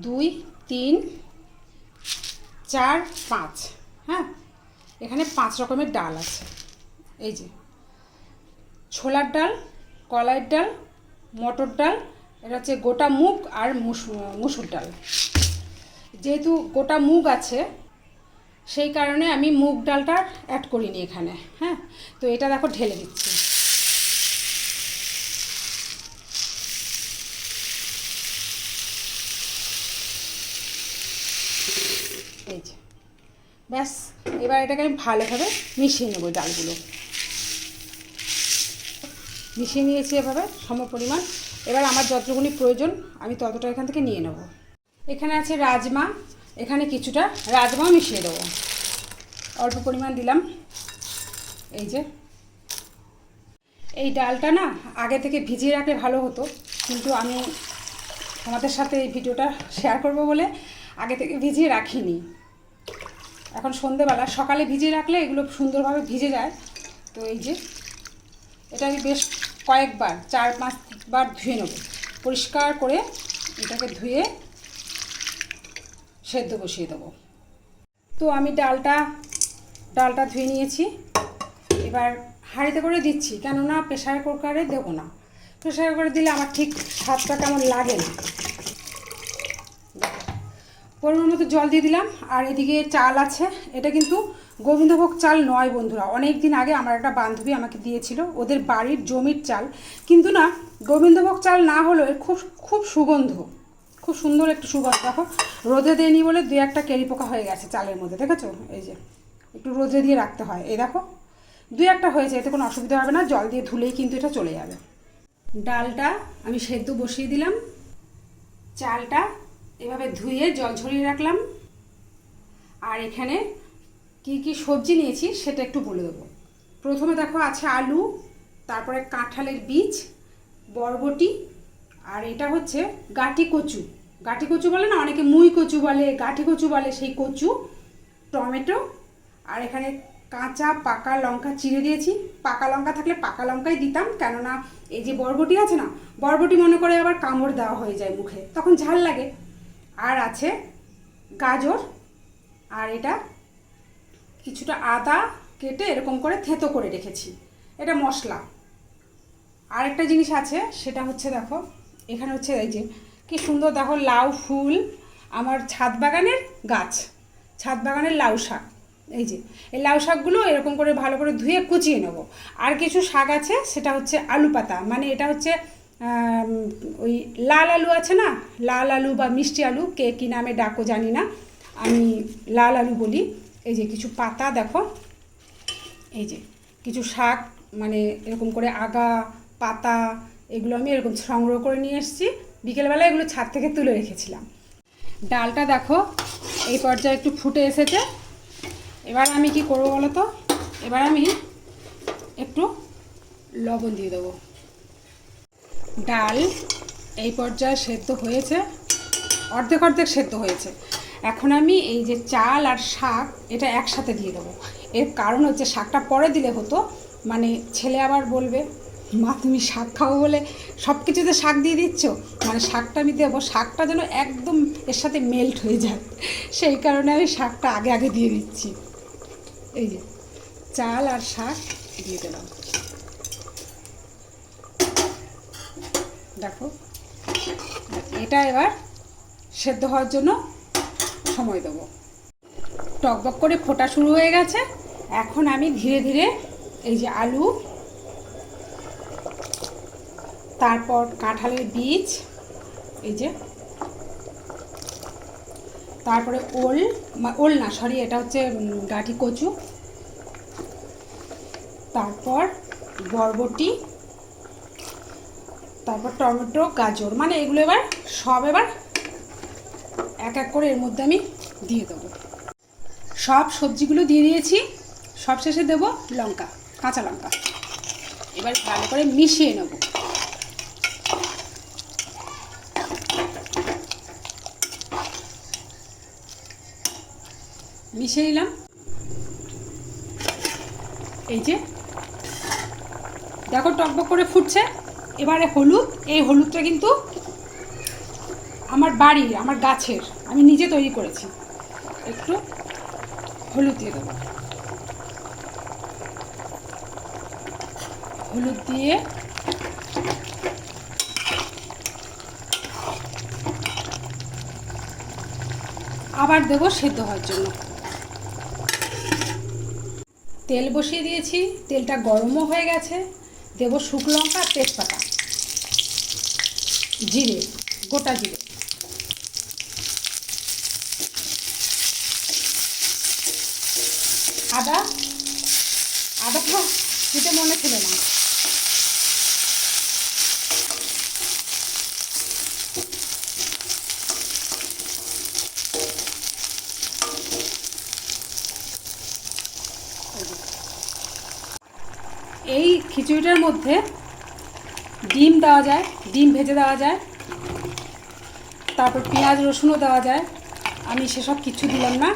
দুই, তিন, চার, পাঁচ। হ্যাঁ? এখানে পাঁচ রকমের ডাল আছে। এই যে। ছোলার ডাল, কলাইয়ের ডাল, মটর ডাল, এটা হচ্ছে গোটা মুগ আর মুসু- মুসুর ডাল। যেহেতু গোটা মুগ আছে, সেই কারণে আমি মুগ ডালটা অ্যাড করিনি এখানে। হ্যাঁ? তো এটা দেখো ঢেলে দিচ্ছি এই যে ব্যাস, এবার এটাকে আমি ভালোভাবে মিশিয়ে নেব ডালগুলো। মিশিয়ে নিয়েছি এভাবে সম পরিমাণ। এবার আমার যতটুকুনি প্রয়োজন, আমি ততটা এখান থেকে নিয়ে নেব। এখানে আছে রাজমা, এখানে কিছুটা রাজমাও মিশিয়ে দেবো। অল্প পরিমাণ দিলাম। এই যে। এই ডালটা না আগে থেকে ভিজিয়ে রাখলে ভালো হতো, কিন্তু আমি তোমাদের সাথে এই ভিডিওটা শেয়ার করব বলে আগে থেকে ভিজিয়ে রাখিনি। এখন সন্ধেবেলা, সকালে ভিজিয়ে রাখলে এগুলো সুন্দরভাবে ভিজে যায়। তো এই যে, এটা আমি বেশ কয়েকবার, চার পাঁচবার ধুয়ে নেব। পরিষ্কার করে এটাকে ধুয়ে সেদ্ধ বসিয়ে দেবো। তো আমি ডালটা ডালটা ধুয়ে নিয়েছি। এবার হাঁড়িতে করে দিচ্ছি, কেননা প্রেশার কুকারে দেবো না। প্রেশার কুকারে দিলে আমার ঠিক স্বাদটা কেমন লাগে না। পরিমাণ মতো জল দিয়ে দিলাম, আর এদিকে চাল আছে। এটা কিন্তু গোবিন্দভোগ চাল নয় বন্ধুরা। অনেক দিন আগে আমার একটা বান্ধবী আমাকে দিয়েছিল, ওদের বাড়ির জমির চাল। কিন্তু না, গোবিন্দভোগ চাল না হলেও খুব খুব সুগন্ধ। খুব সুন্দর একটু সুগন্ধ। দেখো, রোদে দেয়নি বলে দু একটা কেরি পোকা হয়ে গেছে চালের মধ্যে, দেখেছ? এই যে, একটু রোদে দিয়ে রাখতে হয়। এই দেখো দু একটা হয়েছে, এতে কোনো অসুবিধা হবে না। জল দিয়ে ধুলেই কিন্তু এটা চলে যাবে। ডালটা আমি সেদ্ধ বসিয়ে দিলাম। চালটা এভাবে ধুয়ে জল ঝরিয়ে রাখলাম। আর এখানে কি কি সবজি নিয়েছি সেটা একটু বলে দেবো। প্রথমে দেখো আছে আলু, তারপরে কাঁঠালের বীজ, বরবটি, আর এটা হচ্ছে গাটি কচু। গাটি কচু বলে না, অনেকে মুই কচু বলে, গাঠি কচু বলে সেই কচু, টমেটো, আর এখানে কাঁচা, পাকা লঙ্কা চিড়ে দিয়েছি। পাকা লঙ্কা থাকলে পাকা লঙ্কাই দিতাম, কেননা এই যে বরবটি আছে না, বরবটি মনে করে আবার কামড় দেওয়া হয়ে যায় মুখে, তখন ঝাল লাগে। আর আছে গাজর, আর এটা কিছুটা আদা কেটে এরকম করে থেতো করে রেখেছি। এটা মশলা। আরেকটা জিনিস আছে, সেটা হচ্ছে দেখো, এখানে হচ্ছে এই যে, কি সুন্দর দেখো লাউ, ফুল, আমার ছাদ বাগানের গাছ, ছাদ বাগানের লাউ শাক। এই যে, এই লাউ শাকগুলো এরকম করে ভালো করে ধুয়ে কুচিয়ে নেব। আর কিছু শাক আছে, সেটা হচ্ছে আলু পাতা মানে এটা হচ্ছে ওই লাল আলু আছে না? লাল আলু বা মিষ্টি আলু, কে কী নামে ডাকো জানি না। আমি লাল আলু বলি। এই যে কিছু পাতা দেখো। এই যে কিছু শাক মানে এরকম করে আগা, পাতা, এগুলো আমি এরকম সংগ্রহ করে নিয়ে এসেছি। বিকেলবেলা এগুলো ছাদ থেকে তুলে রেখেছিলাম। ডালটা দেখো, এই পর্যায়ে একটু ফুটে এসেছে। এবার আমি কি করব বলো তো? এবার আমি একটু লবণ দিয়ে দেবো। ডাল এই পর্যায়ে সেদ্ধ হয়েছে। অর্ধেক অর্ধেক সেদ্ধ হয়েছে। এখন আমি এই যে চাল আর শাক, এটা একসাথে দিয়ে দেবো। এর কারণ হচ্ছে শাকটা পরে দিলে হতো মানে ছেলে আবার বলবে, মা, তুমি শাক খাও বলে সব কিছুতে শাক দিয়ে দিচ্ছ? মানে শাকটা আমি দেবো। শাকটা যেন একদম এর সাথে মেল্ট হয়ে যায়। সেই কারণে আমি শাকটা আগে আগে দিয়ে দিচ্ছি। এই যে, চাল আর শাক দিয়ে দিলাম। দেখো। এটা এবার সেদ্ধ হওয়ার জন্য সময় দেবো। টকবক করে ফোটা শুরু হয়ে গেছে। এখন আমি ধীরে ধীরে এই যে আলু, তারপর কাঁঠালের বীজ, এই যে তারপরে ওল ওল না সরি এটা হচ্ছে গাঠি কচু। তারপর বরবটি তারপর টমেটো, গাজর মানে এগুলো এবার সব এবার এক এক করে এর মধ্যে আমি দিয়ে দেবো। সব সবজিগুলো দিয়ে দিয়েছি, সব শেষে দেবো লঙ্কা, কাঁচা লঙ্কা। এবার ভালো করে মিশিয়ে নেব। মিশিয়ে নিলাম। এই যে, দেখো টকবক করে ফুটছে। এবারে হলুদ, এই হলুদটা কিন্তু আমার বাড়ির, আমার গাছের, আমি নিজে তৈরি করেছি। একটু হলুদ দিয়ে দেবো। হলুদ দিয়ে আবার দেবো সেদ্ধ হওয়ার জন্য। তেল বসিয়ে দিয়েছি, তেলটা গরমও হয়ে গেছে। দেবো শুকনো লঙ্কা আর তেজপাতা। জিরে গোটা জিরে। আদা আদাটা দিতে মনে ছিল না। এই খিচুড়িটার মধ্যে ডিম দেওয়া যায়, ডিম ভেজে দেওয়া যায়, তারপর পেঁয়াজ রসুনও দেওয়া যায়। আমি সেসব কিছু দিলাম না।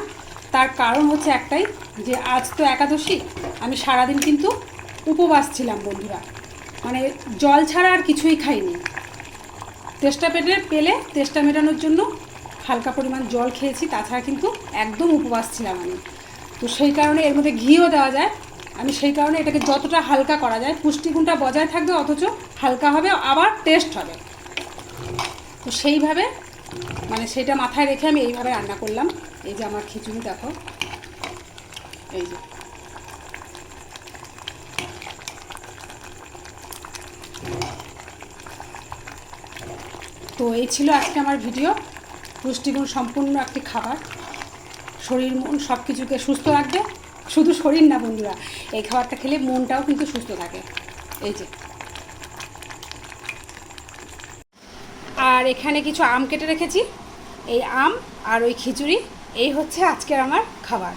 তার কারণ হচ্ছে একটাই যে আজ তো একাদশী, আমি সারাদিন কিন্তু উপবাস ছিলাম বন্ধুরা। মানে জল ছাড়া আর কিছুই খাইনি। তেষ্টা পেটে পেলে তেষ্টা মেটানোর জন্য হালকা পরিমাণ জল খেয়েছি, তাছাড়া কিন্তু একদম উপবাস ছিলাম আমি। তো সেই কারণে এর মধ্যে ঘিও দেওয়া যায় আমি সেই কারণে এটাকে যতটা হালকা করা যায়, পুষ্টিগুণটা বজায় থাকবে, অথচ হালকা হবে, আবার টেস্ট হবে। তো সেইভাবে মানে সেটা মাথায় রেখে আমি এইভাবে রান্না করলাম। এই যে আমার খিচুড়ি, দেখো। এই যে। তো এই ছিল আজকে আমার ভিডিও। পুষ্টিগুণ সম্পূর্ণ একটি খাবার। শরীর মন সব কিছুকে সুস্থ রাখবে। শুধু শরীর না বন্ধুরা, এই খাবারটা খেলে মনটাও কিন্তু সুস্থ থাকে। এই যে। আর এখানে কিছু আম কেটে রেখেছি, এই আম আর ওই খিচুড়ি, এই হচ্ছে আজকের আমার খাবার।